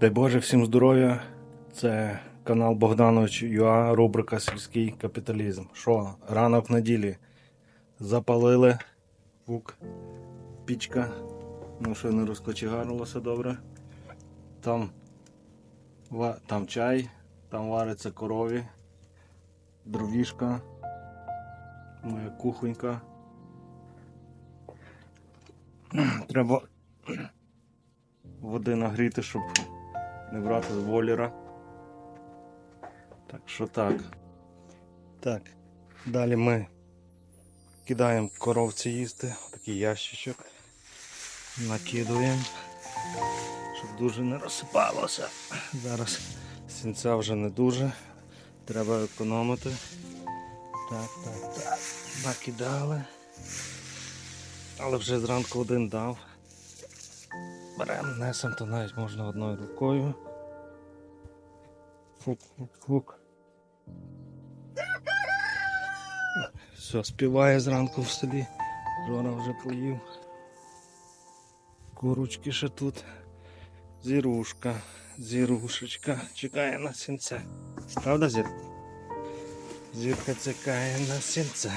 Дай Боже, всім здоров'я. Це канал Богданович ЮА, рубрика Сільський капіталізм. Що, ранок неділі запалили вук, пічка. Ну, що не розкочегарилося добре. Там, ва- там чай, там вариться корові, дровішка, моя кухонька. Треба води нагріти, щоб не брати з воліра. Так що так. Так. Далі ми кидаємо коровці їсти, такий ящичок. Накидуємо, щоб дуже не розсипалося. Зараз сінця вже не дуже. Треба економити. Так, так, так. Накидали. Але вже зранку один дав. Беремо, несемо, то навіть можна одною рукою. Фук, фук, фук. Все, співає зранку в селі. Жора вже поїв. Курочки ще тут. Зірушка, зірушечка чекає на сінця. Правда, зір? Зірка чекає на сінця.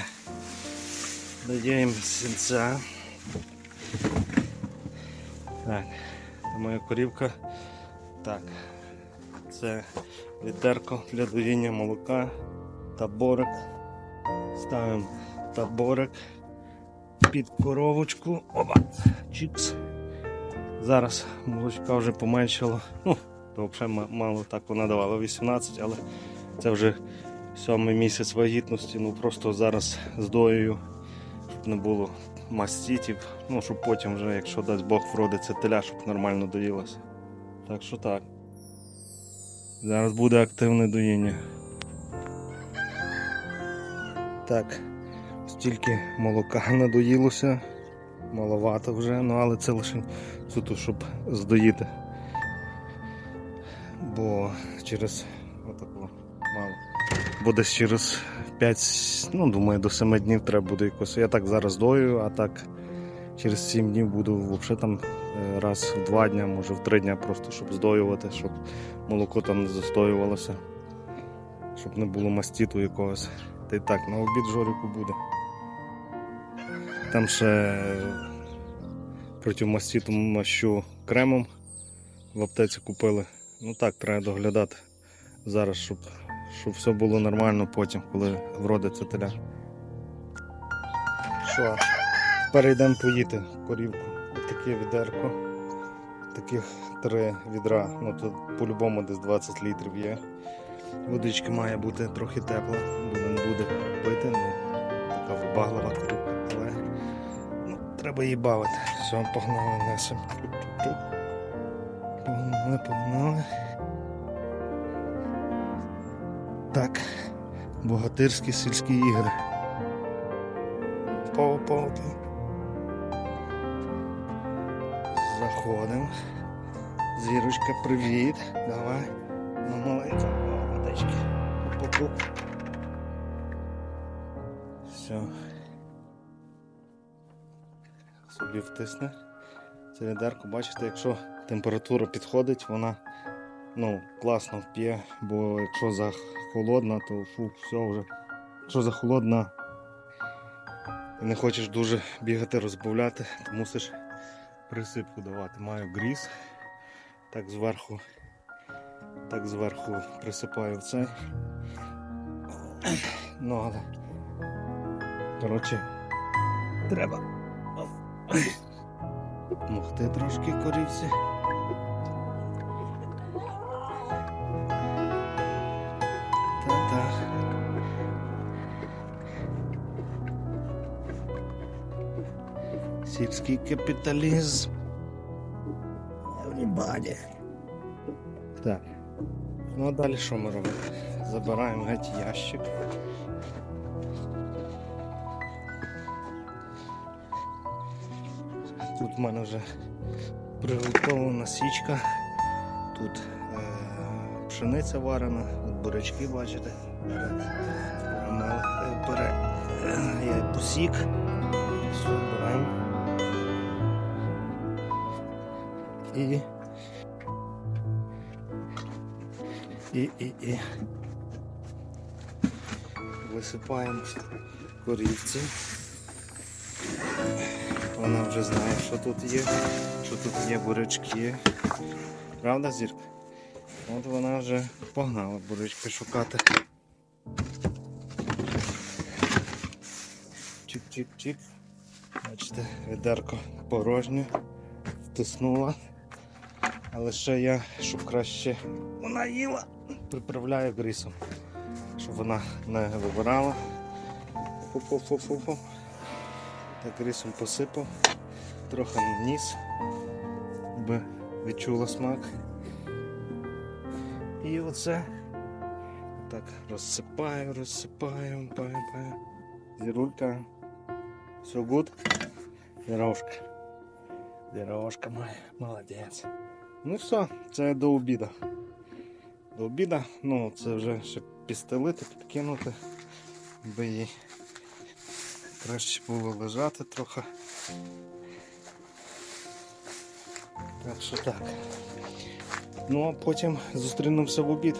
Даємо сінця. Так, це моя корівка. Так, це відерко для доїння молока, таборик. Ставимо таборик під коровочку. Оба, чікс. Зараз молочка вже поменшало. Ну, то взагалі мало так вона давала 18, але це вже сьомий місяць вагітності. Ну просто зараз з доєю, щоб не було мастітів. Ну, щоб потім вже, якщо дасть Бог вродиться теля, щоб нормально доїлося. Так що так. Зараз буде активне доїння. Так, стільки молока надоїлося. Маловато вже, ну але це лише суто, щоб здоїти. Бо через отаку мало. Бо десь через 5, ну думаю, до 7 днів треба буде якось. Я так зараз дою, а так через 7 днів буду взагалі там е, раз в 2 дня, може в 3 дня просто щоб здоювати, щоб молоко там не застоювалося, щоб не було мастіту якогось. Та й так, на обід жоріку буде. Там ще проти мастіту мащу кремом в аптеці купили. Ну так, треба доглядати зараз, щоб, щоб все було нормально потім, коли вродиться теля. Що, перейдемо поїти корівку. Таке відерко. Таких три відра. Ну тут по-любому десь 20 літрів є. Водички має бути трохи тепла, думаю, не буде пити, ну така вибаглива корівка, але ну, треба її бавити. Все, погнали несемо. Погнали, погнали. Так, богатирські сільські ігри. Повпалки. Заходимо. Зірочка, привіт. Давай. Ну, маленька водички. Все. Собі втисне. Відерко, бачите, якщо температура підходить, вона ну, класно вп'є, бо якщо за холодна, то фу, все вже. Якщо за холодна і не хочеш дуже бігати, розбавляти, то мусиш присипку давати. Маю гріз. Так зверху так зверху присипаю це. Ну, але. Коротше, треба допомогти трошки корівці. Сільський капіталізм. Everybody. Так. Ну а далі що ми робимо? Забираємо геть ящик. Тут в мене вже приготовлена січка. Тут е, пшениця варена, от бурячки бачите. Пере, пере, я посік. Все, беремо. І І, і, і. Висипаємо корівці. Вона вже знає, що тут є, що тут є бурячки. Правда, зірка? От вона вже погнала бурячки шукати. Чик-чик-чик. Бачите, відерко порожнє. Втиснула. Ще я, щоб краще вона їла, приправляю грисом. Щоб вона не вибирала. Фу-фу-фу-фу-фу. Так рисом посипав, трохи ніс, би відчула смак. І оце так розсипаю, розсипаю, паю, паю. Зірулька. Все гуд. Дорожка. Дорожка моя, молодець. Ну все, це до обіду. До обіду, ну це вже ще пістелити, підкинути, би їй краще було лежати трохи. Так що так. Ну а потім зустрінемося в обід.